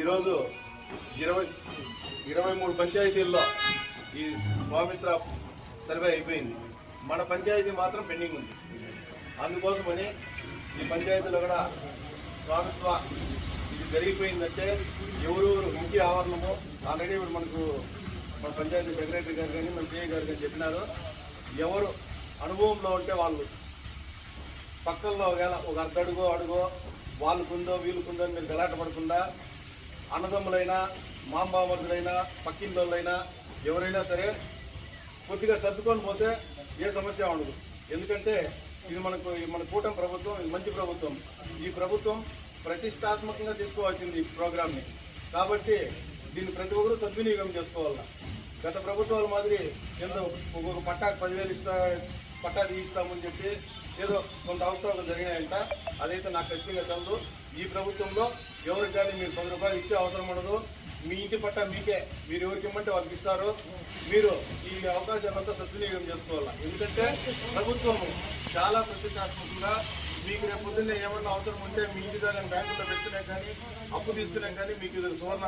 ఈరోజు ఇరవై ఇరవై మూడు పంచాయతీల్లో ఈ స్వామిత్ర సర్వే అయిపోయింది. మన పంచాయతీ మాత్రం పెండింగ్ ఉంది. అందుకోసమని ఈ పంచాయతీలో కూడా స్వామిత్వ జరిగిపోయిందంటే ఎవరెవరు ఇంటి ఆవరణము ఆల్రెడీ ఇప్పుడు మనకు మన పంచాయతీ సెక్రటరీ గారు కానీ మన సిఐ గారు కానీ చెప్పినారు. ఎవరు అనుభవంలో ఉంటే వాళ్ళు పక్కల్లో ఒకవేళ ఒక అర్ధ అడుగో అడుగో వాళ్ళకుందో వీళ్ళకుందో అని మీరు గలాట పడకుండా అన్నదమ్ములైనా మాంబామరులైనా పక్కిందోళ్ళైనా ఎవరైనా సరే కొద్దిగా సర్దుకొని పోతే ఏ సమస్య ఉండదు. ఎందుకంటే ఇది మనకు మన కూటమి ప్రభుత్వం ఇది మంచి ప్రభుత్వం. ఈ ప్రభుత్వం ప్రతిష్టాత్మకంగా తీసుకోవాల్సింది ఈ ప్రోగ్రామ్ని. కాబట్టి దీన్ని ప్రతి ఒక్కరూ సద్వినియోగం చేసుకోవాలి? గత ప్రభుత్వాల మాదిరి ఏదో ఒక్కొక్క పట్టాకు పదివేలు ఇస్తా పట్టా తీయిస్తామని చెప్పి ఏదో కొంత అవసరం జరిగినాయంట. అదైతే నాకు ఖచ్చితంగా తెలదు. ఈ ప్రభుత్వంలో ఎవరికి కానీ మీరు పది రూపాయలు ఇచ్చే అవసరం ఉండదు. మీ ఇంటి పట్టా మీకే. మీరు ఎవరికి ఇమ్మంటే వాళ్ళకి ఇస్తారు. మీరు ఈ అవకాశాలంతా సద్వినియోగం చేసుకోవాలి? ఎందుకంటే ప్రభుత్వం చాలా ప్రతిష్టాత్మకంగా మీకు రేపు పొద్దున్నే ఏమన్నా అవసరం ఉంటే మీ ఇంటి దగ్గర బ్యాంకులో పెట్టినా కానీ అప్పు తీసుకునే కానీ మీకు ఇది సువర్ణ